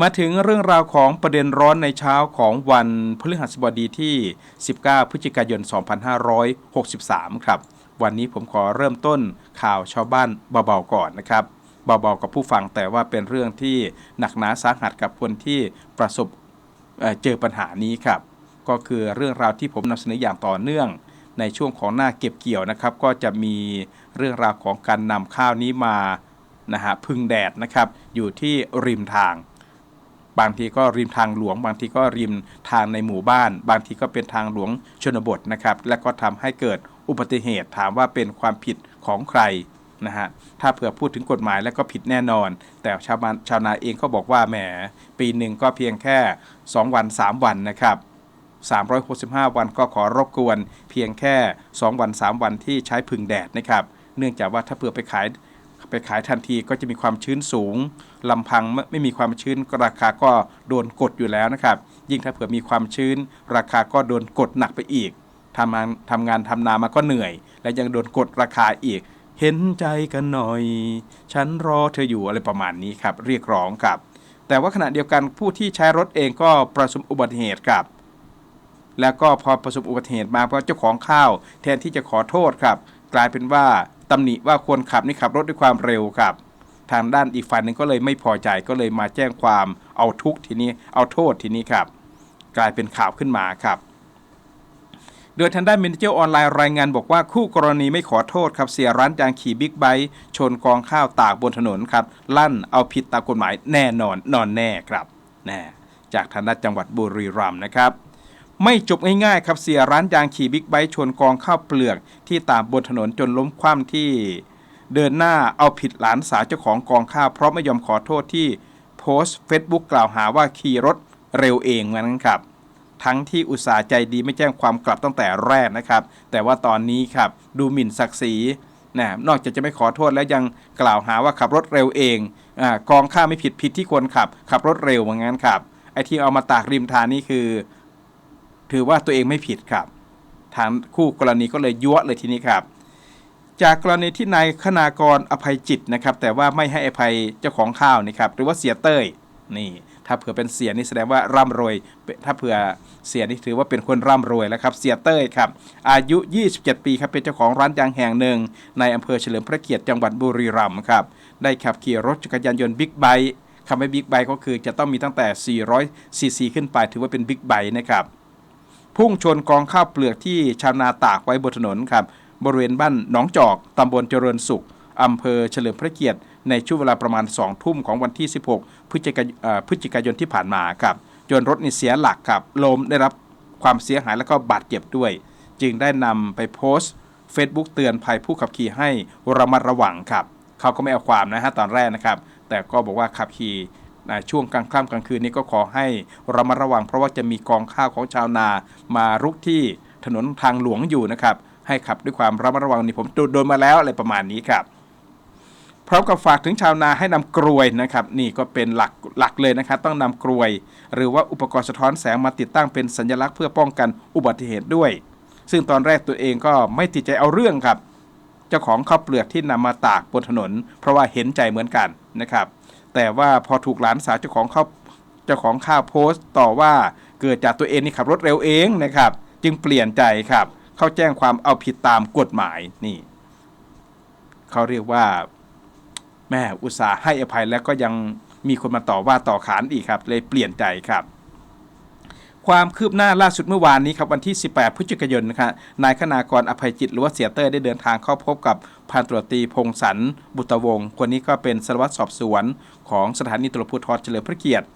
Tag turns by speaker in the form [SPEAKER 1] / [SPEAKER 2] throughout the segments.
[SPEAKER 1] มาถึงเรื่องราวของประเด็นร้อนในเช้าของวันพฤหัสบดีที่ 19 พฤศจิกายน 2563 ครับ วันนี้ผมขอเริ่มต้นข่าวชาวบ้านเบาๆก่อนนะครับเบาๆกับผู้ฟังแต่ว่าเป็นเรื่องที่หนักหนาสาหัสกับคนที่ประสบเเจอปัญหานี้ครับ ก็คือเรื่องราวที่ผมนำเสนออย่างต่อเนื่อง ในช่วงของหน้าเก็บเกี่ยวนะครับ ก็จะมีเรื่องราวของการนำข้าวนี้มานะฮะพึ่งแดดนะครับ อยู่ที่ริมทาง บางทีก็ริมทางหลวง บางทีก็ริมทางในหมู่บ้าน บางทีก็เป็นทางหลวงชนบทนะครับ และก็ทำให้เกิดอุบัติเหตุถามว่าเป็นความผิดของใครนะฮะถ้าเผื่อพูดถึงกฎหมายแล้วก็ผิดแน่นอน แต่ชาวบ้านชาวนาเองก็บอกว่าแหม ปีหนึ่งก็เพียงแค่ 2 วัน 3 วันนะครับ 365 วันก็ขอรบกวน เพียงแค่ 2 วัน 3 วันที่ใช้พึ่งแดดนะครับ เนื่องจากว่าถ้าเผื่อไปขาย ไปขายทันทีก็จะมีความชื้นสูงลำพังไม่ไม่มีความชื้นราคาก็โดนกดอยู่แล้วนะครับ ยิ่งถ้าเผื่อมีความชื้น ราคาก็โดนกดหนักไปอีกทำงานทำงานทำนามาก็เหนื่อย และยังโดนกดราคาอีก เห็นใจกันหน่อย ฉันรอเธออยู่อะไรประมาณนี้ครับ เรียกร้องครับ แต่ว่าขณะเดียวกันผู้ที่ใช้รถเองก็ประสบอุบัติเหตุครับแล้วก็พอประสบอุบัติเหตุมาเพราะเจ้าของข้าว แทนที่จะขอโทษครับ กลายเป็นว่า ตำหนิว่าคนขับนี่ขับรถด้วยความเร็วครับ ทางด้านอีกฝ่ายหนึ่งก็เลยไม่พอใจก็เลยมาแจ้งความเอาทุกทีนี้เอาโทษทีนี้ครับ กลายเป็นข่าวขึ้นมาครับ โดยทางด้านมินเจอร์ออนไลน์รายงานบอกว่าคู่กรณีไม่ขอโทษครับเสียร้านยางขี่บิ๊กไบค์ชนกองข้าวตากบนถนนครับ ลั่นเอาผิดตามกฎหมายแน่นอนนอนแน่ครับแน่จากทางด้านจังหวัดบุรีรัมย์นะครับ ไม่จบง่ายๆครับเสียร้านยางขี่บิ๊กไบค์ชนกองข้าวเปลือก ที่ตากบนถนนจนล้มคว่ำที่ เดินหน้าเอาผิดหลานสาวเจ้าของกองข้าวเพราะไม่ยอมขอโทษที่โพสต์ Facebook กล่าวหาว่าขี่รถเร็วเองนั้นครับ ทั้งที่อุตสาห์ใจดีไม่แจ้งความกลับตั้งแต่แรกนะครับ แต่ว่าตอนนี้ครับดูหมิ่นศักดิ์ศรีนะนอกจากจะไม่ขอโทษแล้วยังกล่าวหาว่าขับรถเร็วเองอกองข้าไม่ผิดผิดที่คนขับ ขับรถเร็วเหมือนกันครับไอ้ที่เอามาตากริมทางนี่คือ ถือว่าตัวเองไม่ผิดครับ ทางคู่กรณีก็เลยยั่วเลยทีนี้ครับ จากกรณีที่นายคณากรอภัยจิตนะครับ แต่ว่าไม่ให้อภัยเจ้าของข้าวนี่ครับหรือว่าเสียเต้ยนี่ถ้าเผื่อเป็นเสียนี่แสดงว่าร่ำรวย ถ้าเผื่อเสียนี่ถือว่าเป็นคนร่ำรวยแล้วครับ เสียเต้ยครับ อายุ 27 ปีครับเป็นเจ้าของร้านยางแห่งหนึ่ง ในอำเภอเฉลิมพระเกียรติจังหวัดบุรีรัมย์ครับ ได้ขับขี่รถจักรยานยนต์บิ๊กไบค์คำว่าบิ๊กไบค์ก็คือจะต้องมีตั้งแต่400ซีซีขึ้นไปถือว่าเป็นบิ๊กไบค์นะครับ พุ่งชนกองข้าวเปลือกที่ชาวนาตากไว้บนถนนครับบริเวณบ้านหนองจอกตำบลเจริญสุขอำเภอเฉลิมพระเกียรติ ในช่วงเวลาประมาณ 2 ทุ่มของวันที่ 16 พฤศจิกายพฤศจิกายนที่ผ่านมาครับจนรถนี่เสียหลักครับลมได้รับความเสียหายแล้วก็บาดเจ็บด้วย จึงได้นำไปโพสต์ Facebook เตือนภัยผู้ขับขี่ให้ระมัดระวังครับเขาก็ไม่เอาความนะฮะตอนแรกนะครับ แต่ก็บอกว่าขับขี่ ช่วงกลางค่ำกลางคืนนี้ก็ขอให้ระมัดระวัง เพราะว่าจะมีกองข้าวของชาวนา มารุกที่ถนนทางหลวงอยู่นะครับ ให้ขับด้วยความระมัดระวังนี่ผมโดนมาแล้วอะไรประมาณนี้ครับพร้อมกับฝากถึงชาวนาให้นำกรวยนะครับ นี่ก็เป็นหลักหลักเลยนะครับ ต้องนำกรวย หรือว่าอุปกรณ์สะท้อนแสงมาติดตั้งเป็นสัญลักษณ์เพื่อป้องกันอุบัติเหตุด้วย ซึ่งตอนแรกตัวเองก็ไม่ติดใจเอาเรื่องครับ เจ้าของข้าวเปลือกที่นำมาตากบนถนน เพราะว่าเห็นใจเหมือนกันนะครับ แต่ว่าพอถูกหลานสาวเจ้าของเข้าเจ้าของข้าวโพสต์ ต่อว่าเกิดจากตัวเองนี่ขับรถเร็วเองนะครับ จึงเปลี่ยนใจครับ เข้าแจ้งความเอาผิดตามกฎหมายนี่เขาเรียกว่าแม่อุตส่าห์ให้อภัยแล้วก็ยังมีคนมาต่อว่าต่อขานอีกครับ เลยเปลี่ยนใจครับ ความคืบหน้าล่าสุดเมื่อวานนี้ครับวันที่ 18 พฤศจิกายนนะครับนายคณากรอภัยจิตหรือว่าเสียเต้ยได้เดินทางเข้าพบกับพันตรวจตีพงศรบุตรวงศ์คนนี้ก็เป็นสารวัตรสอบสวน ของสถานีตำรวจภูธรเฉลิมพระเกียรติ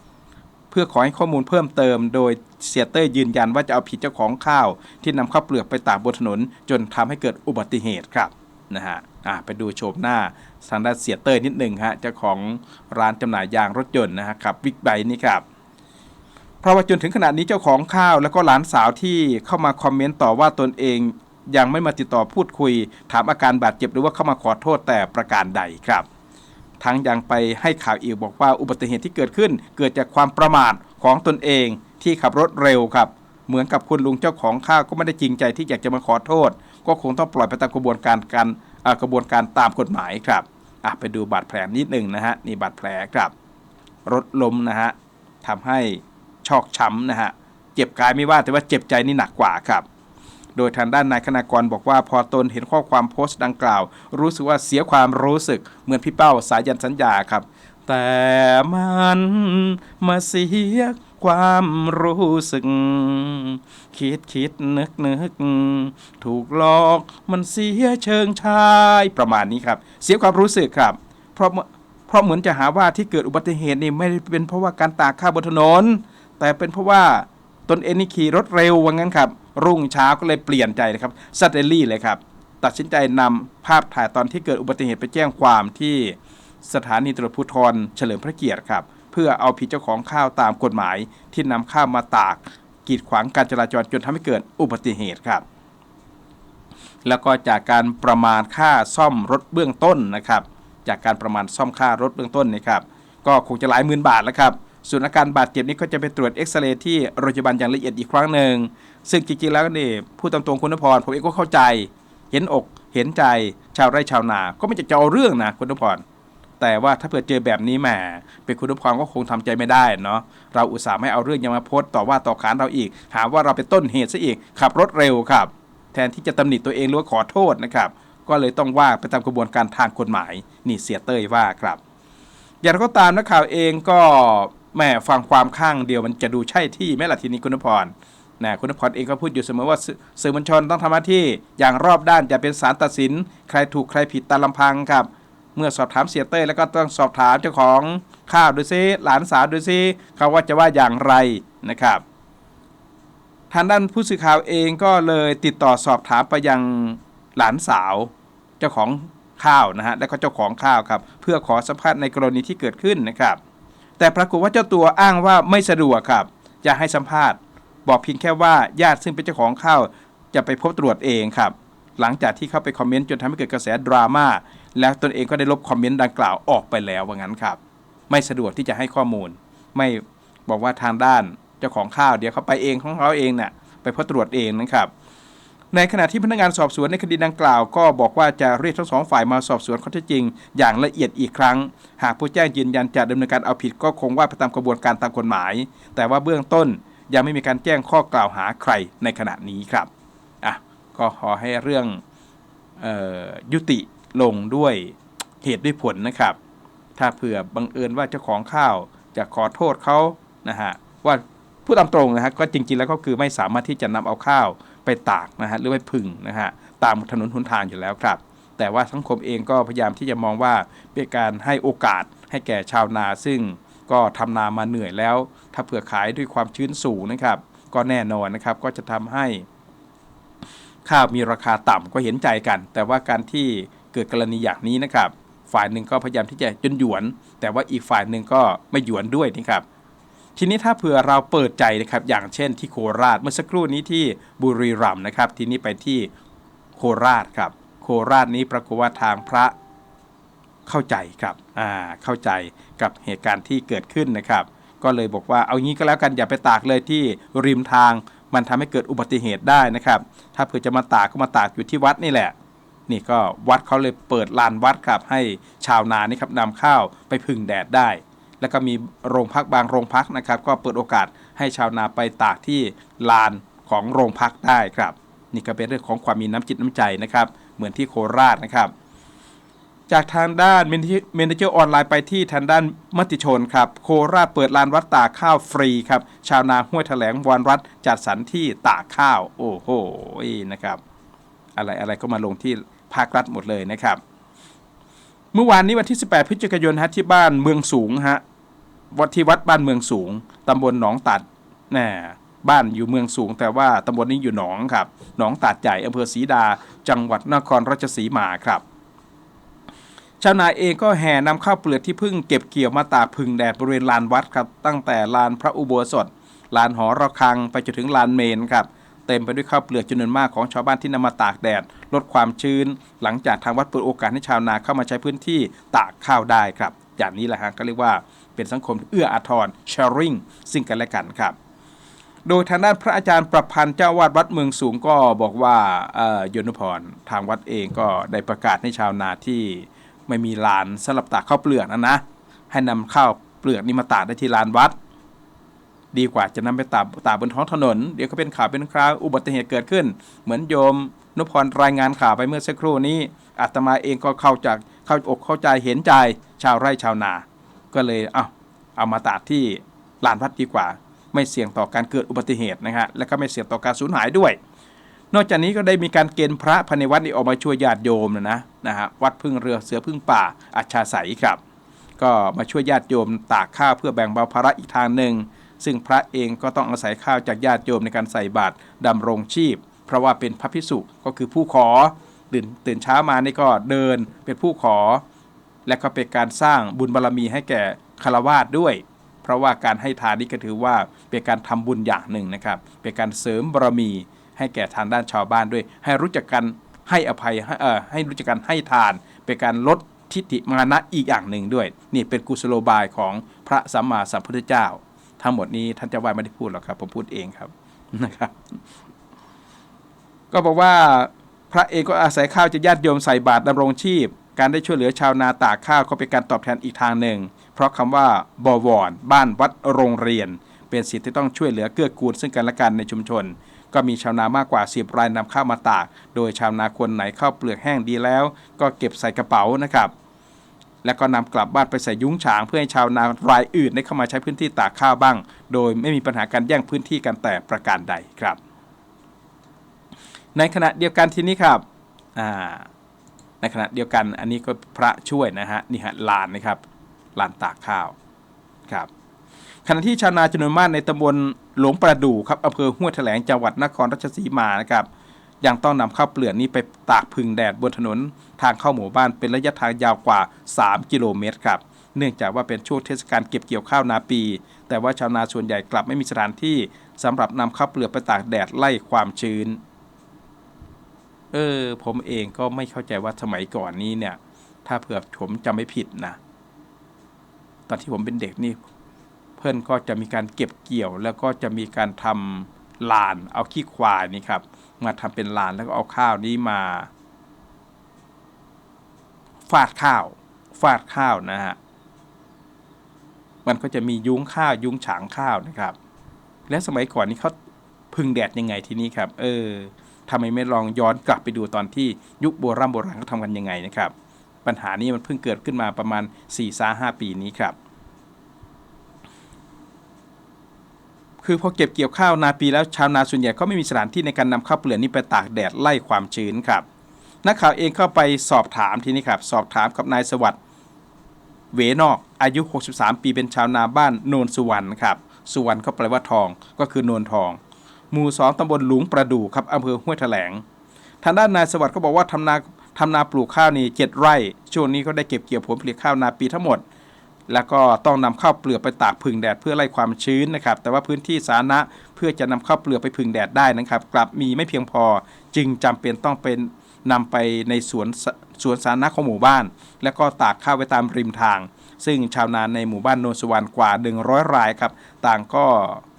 [SPEAKER 1] เพื่อขอให้ข้อมูลเพิ่มเติม โดยเสียเต้ยยืนยันว่าจะเอาผิดเจ้าของข้าว ที่นำข้าวเปลือกไปตากบนถนน จนทำให้เกิดอุบัติเหตุครับนะฮะอะไปดูโฉมหน้าทางด้านเสียเต้ยนิดหนึ่งฮะเจ้าของร้านจำหน่ายยางรถยนต์นะฮะครับบิ๊กไบค์นี่ครับ เพราะว่าจนถึงขนาดนี้เจ้าของข้าวแล้วก็หลานสาวที่เข้ามาคอมเมนต์ต่อว่าตนเอง ยังไม่มาติดต่อพูดคุย ถามอาการบาดเจ็บหรือว่าเข้ามาขอโทษแต่ประการใดครับ ทั้งยังไปให้ข่าวอีกบอกว่าอุบัติเหตุที่เกิดขึ้น เกิดจากความประมาทของตนเองที่ขับรถเร็วครับ เหมือนกับคุณลุงเจ้าของข้าวก็ไม่ได้จริงใจที่อยากจะมาขอโทษ ก็คงต้องปล่อยไปตามกระบวนการการกระบวนการตามกฎหมายครับอะไปดูบาดแผลนิดหนึ่งนะฮะนี่บาดแผลครับรถล้มนะฮะทำให้ ชอกช้ำนะฮะเจ็บกายไม่ว่าแต่ว่าเจ็บใจนี่หนักกว่าครับ โดยทางด้านนายคณากรบอกว่าพอตนเห็นข้อความโพสต์ดังกล่าว รู้สึกว่าเสียความรู้สึกเหมือนพี่เป้าสายันสัญญาครับ แต่มันมาเสียความรู้สึก คิดคิดนึกนึกถูกหลอกมันเสียเชิงชายประมาณนี้ครับ เสียความรู้สึกครับ เพราะเพราะเหมือนจะหาว่าที่เกิดอุบัติเหตุนี่ไม่ได้เป็นเพราะว่าการตากข้าวบนถนน แต่เป็นเพราะว่าตนเองนี่ขี่รถเร็วว่างั้นครับ รุ่งเช้าก็เลยเปลี่ยนใจเลยครับสเตลลี่เลยครับ ตัดสินใจนำภาพถ่ายตอนที่เกิดอุบัติเหตุไปแจ้งความที่สถานีตำรวจภูธรเฉลิมพระเกียรติครับ เพื่อเอาผิดเจ้าของข้าวตามกฎหมาย ที่นำข้าวมาตาก กีดขวางการจราจรจนทำให้เกิดอุบัติเหตุครับ แล้วก็จากการประมาณค่าซ่อมรถเบื้องต้นนะครับ จากการประมาณซ่อมค่ารถเบื้องต้นนะครับก็คงจะหลายหมื่นบาทแล้วครับ ส่วนอาการบาดเจ็บนี้ก็จะไปตรวจเอ็กซเรย์ที่โรงพยาบาลอย่างละเอียดอีกครั้งหนึ่ง ซึ่งจริงๆแล้วนี่ผู้ตามตรงคุณนพรผมเองก็เข้าใจ เห็นอกเห็นใจชาวไร่ชาวนา ก็ไม่จะจะเอาเรื่องนะคุณนพรแต่ว่าถ้าเกิดเจอแบบนี้แหมเป็นคุณนพรก็คงทำใจไม่ได้เนาะเราอุตส่าห์ไม่เอาเรื่องยังมาโพสต์ต่อว่าต่อขานเราอีก หาว่าเราเป็นต้นเหตุซะอีกขับรถเร็วครับ แทนที่จะตำหนิตัวเองหรือขอโทษนะครับก็เลยต้องว่าไปตามกระบวนการทางกฎหมาย นี่เสียเต้ยว่าครับ อย่างไรก็ตามนักข่าวเองก็ แม่ฟังความข้างเดียวมันจะดูใช่ที่ไหมล่ะทีนี้คุณนพรนะคุณนพรเองก็พูดอยู่เสมอว่าสื่อสื่อมวลชนต้องทำหน้าที่อย่างรอบด้านจะเป็นสารตัดสิน ใครถูกใครผิดตามลำพังครับ เมื่อสอบถามเสียเต้ยแล้วก็ต้องสอบถามเจ้าของข้าวดูซิหลานสาวดูซิเขาว่าจะว่าอย่างไรนะครับ ทางด้านผู้สื่อข่าวเองก็เลยติดต่อสอบถามไปยังหลานสาวเจ้าของข้าวนะฮะและก็เจ้าของข้าวครับ เพื่อขอสัมภาษณ์ในกรณีที่เกิดขึ้นนะครับ แต่ปรากฏว่าเจ้าตัวอ้างว่าไม่สะดวกครับ จะให้สัมภาษณ์ บอกเพียงแค่ว่าญาติซึ่งเป็นเจ้าของข้าวจะไปพบตรวจเองครับ หลังจากที่เข้าไปคอมเมนต์จนทำให้เกิดกระแสดราม่าแล้วตนเองก็ได้ลบคอมเมนต์ดังกล่าวออกไปแล้วว่างั้นครับ ไม่สะดวกที่จะให้ข้อมูล ไม่บอกว่าทางด้านเจ้าของข้าวเดี๋ยวเขาไปเองของเขาเองน่ะไปพบตรวจเองนะครับ ในขณะที่พนักงานสอบสวนในคดีดังกล่าว ก็บอกว่าจะเรียกทั้งสองฝ่ายมาสอบสวนข้อเท็จจริง อย่างละเอียดอีกครั้ง หากผู้แจ้งยืนยันจะดำเนินการเอาผิดก็คงว่าไปตามกระบวนการตามกฎหมาย แต่ว่าเบื้องต้นยังไม่มีการแจ้งข้อกล่าวหาใครในขณะนี้ครับอะก็ขอให้เรื่องออยุติลงด้วยเหตุด้วยผลนะครับ ถ้าเผื่อบังเอิญว่าเจ้าของข้าวจะขอโทษเขานะฮะว่าพูดตามตรงนะฮะก็จริงๆแล้วก็คือไม่สามารถที่จะนำเอาข้าว ไปตากนะฮะหรือไปพึ่งนะฮะตามถนนหนทางอยู่แล้วครับ แต่ว่าสังคมเองก็พยายามที่จะมองว่าเป็นการให้โอกาสให้แก่ชาวนาซึ่งก็ทำนามาเหนื่อยแล้ว ถ้าเผื่อขายด้วยความชื้นสูงนะครับ ก็แน่นอนนะครับก็จะทำให้ข้าวมีราคาต่ำก็เห็นใจกัน แต่ว่าการที่เกิดกรณีอย่างนี้นะครับ ฝ่ายหนึ่งก็พยายามที่จะจนหยวน แต่ว่าอีกฝ่ายหนึ่งก็ไม่หยวนด้วยนะครับ ทีนี้ถ้าเผื่อเราเปิดใจนะครับอย่างเช่นที่โคราชเมื่อสักครู่นี้ที่บุรีรัมย์นะครับ ทีนี้ไปที่โคราชครับ โคราชนี้ปรากฏว่าทางพระเข้าใจครับอ่าเข้าใจกับเหตุการณ์ที่เกิดขึ้นนะครับ ก็เลยบอกว่าเอางี้ก็แล้วกันอย่าไปตากเลยที่ริมทางมันทำให้เกิดอุบัติเหตุได้นะครับ ถ้าเผื่อจะมาตากก็มาตากอยู่ที่วัดนี่แหละ นี่ก็วัดเขาเลยเปิดลานวัดครับให้ชาวนานี่ครับนำข้าวไปพึ่งแดดได้ แล้วก็มีโรงพักบางโรงพักนะครับ ก็เปิดโอกาสให้ชาวนาไปตากที่ลานของโรงพักได้ครับ นี่ก็เป็นเรื่องของความมีน้ำจิตน้ำใจนะครับ เหมือนที่โคราชนะครับ จากทางด้านเมนเจอร์ออนไลน์ไปที่ทางด้านมติชนครับ โคราชเปิดลานวัดตากข้าวฟรีครับ ชาวนาห้วยแถลงวันวัดจัดสรรที่ตากข้าว โอ้โหนะครับ อะไรอะไรก็มาลงที่ภาครัฐหมดเลยนะครับเมื่อวานนี้วันที่ 18 พฤศจิกายนฮะที่บ้านเมืองสูงฮะ วัดที่วัดบ้านเมืองสูงตำบลหนองตัดน่บ้านอยู่เมืองสูง แต่ว่าตำบลนี้อยู่หนองครับหนองตัดใหญ่อำเภอศรีดา จังหวัดนครราชสีมาครับชาวนาเองก็แห่นำข้าวเปลือกที่เพิ่งเก็บเกี่ยวมาตากพึ่งแดดบริเวณลานวัดครับ ตั้งแต่ลานพระอุโบสถ ลานหอระฆังไปจนถึงลานเมนครับเต็มไปด้วยข้าวเปลือกจำนวนมากของชาวบ้านที่นำมาตากแดด ลดความชื้น หลังจากทางวัดเปิดโอกาสให้ชาวนาเข้ามาใช้พื้นที่ตากข้าวได้ครับ อย่างนี้แหละฮะก็เรียกว่า เป็นสังคมเอื้ออาทร sharing ซึ่งกันและกันครับโดยทางด้านพระอาจารย์ประพันธ์เจ้าวาดวัดเมืองสูงก็บอกว่าเอ่อโยนุพรทางวัดเองก็ได้ประกาศให้ชาวนาที่ไม่มีลานสำหรับตากข้าวเปลือกนะนะ ให้นำข้าวเปลือกนี้มาตากได้ที่ลานวัด ดีกว่าจะนำไปตากตากบนท้องถนน เดี๋ยวก็เป็นข่าวเป็นคราวอุบัติเหตุเกิดขึ้น เหมือนโยมนุพรรายงานข่าวไปเมื่อสักครู่นี้อาตมาเองก็เข้าจากเข้าอกเข้าใจเห็นใจชาวไร่ชาวนา ก็เลยเอาเอามาตากที่ลานวัดดีกว่า ไม่เสี่ยงต่อการเกิดอุบัติเหตุนะฮะและก็ไม่เสี่ยงต่อการสูญหายด้วย นอกจากนี้ก็ได้มีการเกณฑ์พระภายในวัดนี่ออกมาช่วยญาติโยมนะนะนะฮะวัดพึ่งเรือเสือพึ่งป่าอาชาไสครับ ก็มาช่วยญาติโยมตากข้าวเพื่อแบ่งเบาภาระอีกทางหนึ่งซึ่งพระเองก็ต้องอาศัยข้าวจากญาติโยมในการใส่บาตรดำรงชีพ เพราะว่าเป็นพระพิสุก็คือผู้ขอตื่นตื่นเช้ามานี่ก็เดินเป็นผู้ขอ และก็เป็นการสร้างบุญบารรมีให้แก่คารวาสด้วย เพราะว่าการให้ทานนี่ก็ถือว่าเป็นการทำบุญอย่างหนึ่งนะครับ เป็นการเสริมบารมีให้แก่ทางด้านชาวบ้านด้วย ให้รู้จักกันให้อภัยให้เอ่อให้รู้จักกันให้ทาน เป็นการลดทิฏฐิมานะอีกอย่างหนึ่งด้วย นี่เป็นกุศโลบายของพระสัมมาสัมพุทธเจ้า ทั้งหมดนี้ท่านเจ้าวาดไม่ได้พูดหรอกครับ ผมพูดเองครับนะครับ ก็บอกว่าพระเองก็อาศัยข้าวจากญาติโยมใส่บาตรดำรงชีพ การได้ช่วยเหลือชาวนาตากข้าวก็เป็นการตอบแทนอีกทางหนึ่ง เพราะคำว่าบวร บ้านวัดโรงเรียน เป็นสิทธิ์ที่ต้องช่วยเหลือเกื้อกูลซึ่งกันและกันในชุมชน ก็มีชาวนามากกว่า10รายนำข้าวมาตาก โดยชาวนาคนไหนข้าวเปลือกแห้งดีแล้ว ก็เก็บใส่กระเป๋านะครับแล้วก็นำกลับบ้านไปใส่ยุ้งฉางเพื่อให้ชาวนารายอื่นได้เข้ามาใช้พื้นที่ตากข้าวบ้าง โดยไม่มีปัญหาการแย่งพื้นที่กันแต่ประการใดครับ ในขณะเดียวกันทีนี้ครับอ่า ในขณะเดียวกันอันนี้ก็พระช่วยนะฮะนี่ฮะลานนะครับลานตากข้าวครับขณะที่ชาวนาจำนวนมากในตำบลหลวงประดู่ครับอำเภอห้วยแถลงจังหวัดนครราชสีมานะครับยังต้องนำข้าวเปลือกนี้ไปตากพึ่งแดดบนถนนทางเข้าหมู่บ้านเป็นระยะทางยาวกว่า 3 กิโลเมตรครับเนื่องจากว่าเป็นช่วงเทศกาลเก็บเกี่ยวข้าวนาปี แต่ว่าชาวนาส่วนใหญ่กลับไม่มีสถานที่สำหรับนำข้าวเปลือกไปตากแดดไล่ความชื้น เออ ผมเองก็ไม่เข้าใจว่าสมัยก่อนนี้เนี่ย ถ้าเผื่อผมจำไม่ผิดนะตอนที่ผมเป็นเด็กนี่ เพื่อนก็จะมีการเก็บเกี่ยว แล้วก็จะมีการทำลาน เอาขี้ควายนี่ครับ มาทำเป็นลานแล้วก็เอาข้าวนี้มาฟาดข้าว ฟาดข้าวนะฮะมันก็จะมียุ้งข้าวยุ้งฉางข้าวนะครับ และสมัยก่อนนี้เขาพึ่งแดดยังไงทีนี้ครับ เออ ทำไมไม่ลองย้อนกลับไปดูตอนที่ยุคโบราณโบราณเขาทำกันยังไงนะครับ ปัญหานี้มันเพิ่งเกิดขึ้นมาประมาณ4-5าห้าปีนี้ครับ คือพอเก็บเกี่ยวข้าวนาปีแล้วชาวนาส่วนใหญ่ก็ไม่มีสถานที่ในการนำข้าวเปลือกนี้ไปตากแดดไล่ความชื้นครับนักข่าวเองเข้าไปสอบถามทีนี้ครับ สอบถามกับนายสวัสดิ์เวนอกอายุ 63 ปีเป็นชาวนาบ้านโนนสุวรรณครับ สุวรรณก็แปลว่าทองก็คือโนนทอง หมู่สองตำบลหลุงประดู่ครับอำเภอห้วยแถลง ทางด้านนายสวัสดิ์ก็บอกว่าทำนาทำนาปลูกข้าวนี่เจ็ดไร่ ช่วงนี้ก็ได้เก็บเกี่ยวผลผลิตข้าวนาปีทั้งหมด แล้วก็ต้องนำข้าวเปลือกไปตากผึ่งแดดเพื่อไล่ความชื้นนะครับ แต่ว่าพื้นที่สาธารณะเพื่อจะนำข้าวเปลือกไปผึ่งแดดได้นะครับ กลับมีไม่เพียงพอ จึงจำเป็นต้องเป็นนำไปในสวนสวนสาธารณะของหมู่บ้าน แล้วก็ตากข้าวไว้ตามริมทาง ซึ่งชาวนาในหมู่บ้านโนนสุวรรณกว่า 100 รายครับ ต่างก็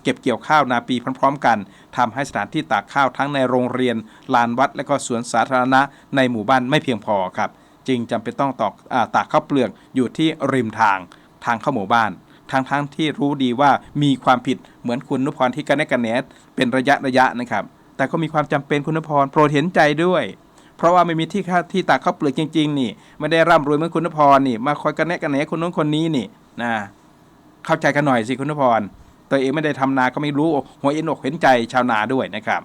[SPEAKER 1] เก็บเกี่ยวข้าวนาปีพร้อมๆ กันทำให้สถานที่ตากข้าวทั้งในโรงเรียน ลานวัด และก็สวนสาธารณะในหมู่บ้านไม่เพียงพอครับ จึงจำเป็นต้องตอกอตากข้าวเปลือกอยู่ที่ริมทางทางเข้าหมู่บ้านทั้งๆที่รู้ดีว่ามีความผิดเหมือนคุณนุพรที่กันแนกันแหนเป็นระยะระยะนะครับ แต่ก็มีความจำเป็นคุณนุพรโปรดเห็นใจด้วย เพราะว่าไม่มีที่ค่าที่ตากข้าวเปลือกจริง ๆ นี่ไม่ได้ร่ำรวยเหมือนคุณนุพรนี่ มาคอยกันแนกันแหนคนนู้นคนนี้นี่นะเข้าใจกันหน่อยสิคุณนุพร ตัวเองไม่ได้ทำนาก็ไม่รู้หัวเอ็นอกเห็นใจชาวนาด้วยนะครับ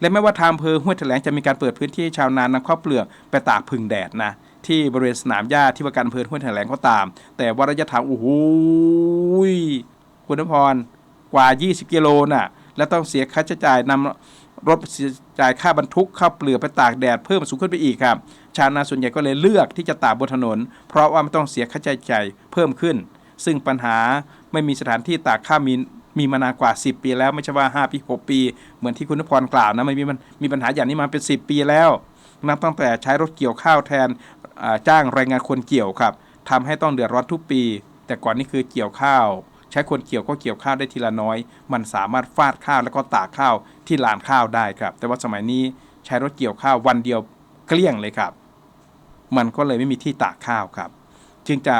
[SPEAKER 1] และแม้ว่าทางอำเภอห้วยแถลงจะมีการเปิดพื้นที่ชาวนานำข้าวเปลือกไปตากพึ่งแดดนะที่บริเวณสนามหญ้าที่ว่าการอำเภอห้วยแถลงก็ตาม แต่ว่าระยะทางโอ้โหคุณพรกว่า 20 กิโลน่ะ และต้องเสียค่าใช้จ่ายนำรถจ่ายค่าบรรทุกข้าวเปลือกไปตากแดดเพิ่มสูงขึ้นไปอีกครับ ชาวนาส่วนใหญ่ก็เลยเลือกที่จะตากบนถนน เพราะว่าไม่ต้องเสียค่าใช้จ่ายเพิ่มขึ้น ซึ่งปัญหาไม่มีสถานที่ตากข้าวมี มีมานานกว่า 10 ปีแล้วไม่ใช่ว่า 5 ปี 6 ปี เหมือนที่คุณนพรกล่าวนะมันมีมันมีปัญหาอย่างนี้มาเป็น 10 ปีแล้วนับตั้งแต่ใช้รถเกี่ยวข้าวแทนจ้างแรงงานคนเกี่ยวครับทำให้ต้องเดือดร้อนทุกปี แต่ก่อนนี่คือเกี่ยวข้าว ใช้คนเกี่ยวก็เกี่ยวข้าวได้ทีละน้อย มันสามารถฟาดข้าวแล้วก็ตากข้าวที่ลานข้าวได้ครับ แต่ว่าสมัยนี้ใช้รถเกี่ยวข้าววันเดียวเกลี้ยงเลยครับ มันก็เลยไม่มีที่ตากข้าวครับ จึงจะ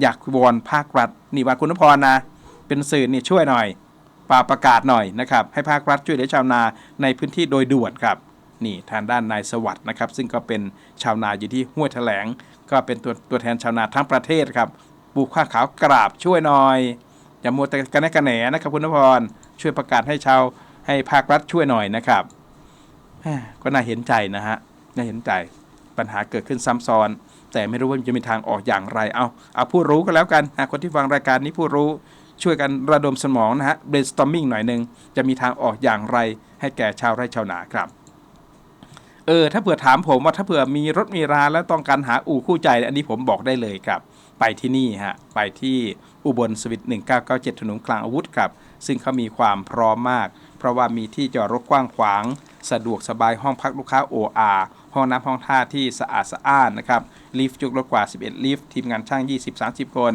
[SPEAKER 1] อยากวอนภาครัฐนี่ว่าคุณนพรนะ เป็นสื่อนี่ช่วยหน่อย ป่าประกาศหน่อยนะครับ ให้ภาครัฐช่วยเหลือชาวนาในพื้นที่โดยด่วนครับนี่ทางด้านนายสวัสด์นะครับ ซึ่งก็เป็นชาวนาอยู่ที่ห้วยแถลง ก็เป็นตัวตัวแทนชาวนาทั้งประเทศครับปลูกข้าวขาวกราบช่วยหน่อยอย่ามัวแต่กันแนกันแหนนะครับคุณนพรช่วยประกาศให้ชาวให้ภาครัฐช่วยหน่อยนะครับก็น่าเห็นใจนะฮะน่าเห็นใจปัญหาเกิดขึ้นซ้ำซ้อน แต่ไม่รู้ว่าจะมีทางออกอย่างไรเอาเอาผู้รู้ก็แล้วกันคนที่ฟังรายการนี้ผู้รู้ ช่วยกันระดมสมองนะฮะ brainstorming หน่อยหนึ่งจะมีทางออกอย่างไรให้แก่ชาวไร่ชาวนาครับเออถ้าเผื่อถามผมว่าถ้าเผื่อมีรถมีราแล้วต้องการหาอู่คู่ใจ อันนี้ผมบอกได้เลยครับ ไปที่นี่ฮะ ไปที่อุบลสวิต1997ถนนกลางอาวุธครับ ซึ่งเขามีความพร้อมมาก เพราะว่ามีที่จอดรถกว้างขวาง สะดวกสบายห้องพักลูกค้า OR ห้องน้ำห้องท่าที่สะอาดสะอ้านนะครับ ลิฟต์จุกรถกว่า 11 ลิฟต์ทีมงานช่าง 20-30 คน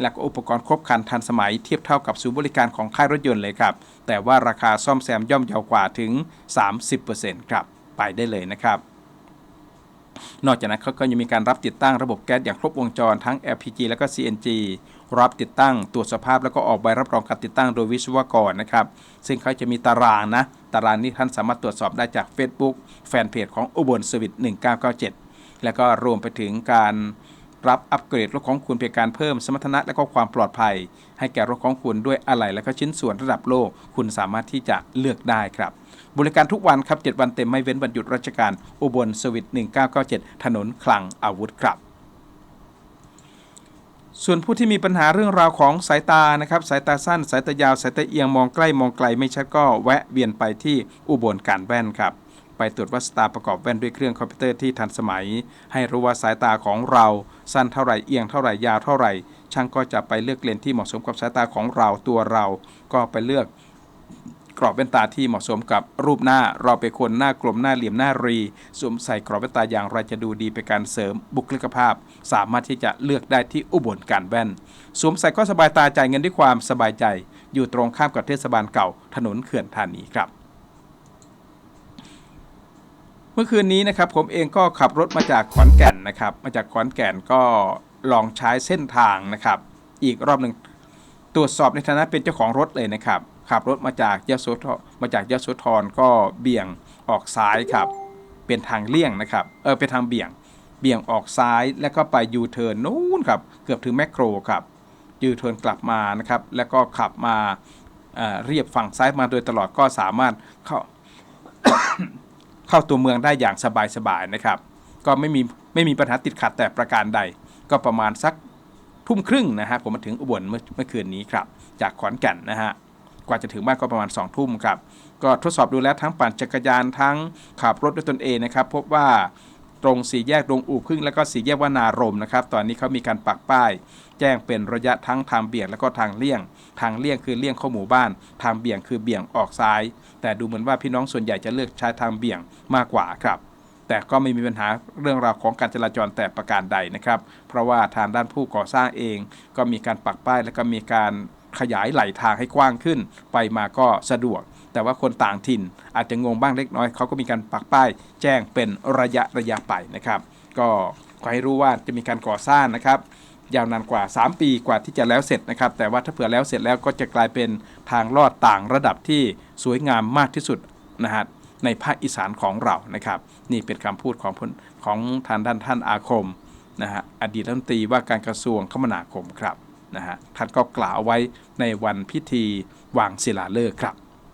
[SPEAKER 1] และก็อุปกรณ์ครบครันทันสมัยเทียบเท่ากับศูนย์บริการของค่ายรถยนต์เลยครับ แต่ว่าราคาซ่อมแซมย่อมเยาวกว่าถึง 30%ครับ ไปได้เลยนะครับนอกจากนั้นเขาก็ยังมีการรับติดตั้งระบบแก๊สอย่างครบวงจรทั้ง LPG และก็ CNG รับติดตั้งตรวจสภาพแล้วก็ออกใบรับรองการติดตั้งโดยวิศวกรนะครับ ซึ่งเขาจะมีตารางนะ ตารางนี้ท่านสามารถตรวจสอบได้จาก Facebook แฟนเพจของอุบลสวิต1997 แล้วก็รวมไปถึงการ รับอัปเกรดรถของคุณเพื่อการเพิ่มสมรรถนะและก็ความปลอดภัย ให้แก่รถของคุณด้วยอะไหล่และก็ชิ้นส่วนระดับโลก คุณสามารถที่จะเลือกได้ครับ บริการทุกวันครับ 7 วันเต็มไม่เว้นวันหยุดราชการ อุบลสวิต1997 ถนนคลังอาวุธครับส่วนผู้ที่มีปัญหาเรื่องราวของสายตานะครับสายตาสั้น สายตายาวสายตาเอียงมองใกล้มองไกลไม่ชัดก็แวะเวียนไปที่อุบลการแว่นครับ ไปตรวจวัดสายตาประกอบแว่นด้วยเครื่องคอมพิวเตอร์ที่ทันสมัย ให้รู้ว่าสายตาของเราสั้นเท่าไหร่เอียงเท่าไหร่ยาวเท่าไหร่ ช่างก็จะไปเลือกเลนที่เหมาะสมกับสายตาของเราตัวเรา ก็ไปเลือกกรอบแว่นตาที่เหมาะสมกับรูปหน้าเราเป็นคนหน้ากลมหน้าเหลี่ยมหน้ารีสวมใส่กรอบแว่นตาอย่างไรจะดูดีเป็นการเสริมบุคลิกภาพ สามารถที่จะเลือกได้ที่อุบลการแว่น สวมใส่ก็สบายตาจ่ายเงินด้วยความสบายใจ อยู่ตรงข้ามกับเทศบาลเก่าถนนเขื่อนธานีครับ เมื่อคืนนี้นะครับผมเองก็ขับรถมาจากขอนแก่นนะครับ มาจากขอนแก่นก็ลองใช้เส้นทางนะครับ อีกรอบหนึ่งตรวจสอบในฐานะเป็นเจ้าของรถเลยนะครับ ขับรถมาจากยโสธรมาจากยโสธรก็เบี่ยงออกซ้ายครับ เป็นทางเลี่ยงนะครับเออเป็นทางเบี่ยง เบี่ยงออกซ้ายแล้วก็ไปยูเทิร์นนู้นครับเกือบถึงแมคโครครับยูเทิร์นกลับมานะครับ แล้วก็ขับมาเเรียบฝั่งซ้ายมาโดยตลอดก็สามารถเข้า เข้าตัวเมืองได้อย่างสบายๆนะครับ ก็ไม่มีไม่มีปัญหาติดขัดแต่ประการใด ก็ประมาณสักทุ่มครึ่งนะฮะผมมาถึงอุบลเมื่อเมื่อคืนนี้ครับ จากขอนแก่นนะฮะกว่าจะถึงบ้านก็ประมาณ2องทุ่มครับ ก็ทดสอบดูแล้วทั้งปั่นจักรยานทั้งขับรถด้วยตนเองนะครับ พบว่า ตรงสี่แยกดงอู่พึ่งแล้วก็สี่แยกวานารมนะครับ ตอนนี้เขามีการปักป้าย แจ้งเป็นระยะทั้งทางเบี่ยงแล้วก็ทางเลี่ยง ทางเลี่ยงคือเลี่ยงเข้าหมู่บ้าน ทางเบี่ยงคือเบี่ยงออกซ้าย แต่ดูเหมือนว่าพี่น้องส่วนใหญ่จะเลือกใช้ทางเบี่ยงมากกว่าครับแต่ก็ไม่มีปัญหาเรื่องราวของการจราจรแต่ประการใดนะครับ เพราะว่าทางด้านผู้ก่อสร้างเอง ก็มีการปักป้ายแล้วก็มีการขยายไหลทางให้กว้างขึ้น ไปมาก็สะดวก แต่ว่าคนต่างถิ่นอาจจะงงบ้างเล็กน้อยเขาก็มีการปักป้ายแจ้งเป็นระยะระยะไปนะครับ ก็ขอให้รู้ว่าจะมีการก่อสร้างนะครับยาวนานกว่า 3 ปีกว่าที่จะแล้วเสร็จนะครับ แต่ว่าถ้าเผื่อแล้วเสร็จแล้วก็จะกลายเป็นทางลอดต่างระดับที่สวยงามมากที่สุดนะฮะในภาคอีสานของเรานะครับ นี่เป็นคำพูดของของทางด้านท่านอาคมนะฮะอดีตรัฐมนตรีว่าการกระทรวงคมนาคมครับนะฮะท่านก็กล่าวไว้ในวันพิธีวางศิลาฤกษ์ครับ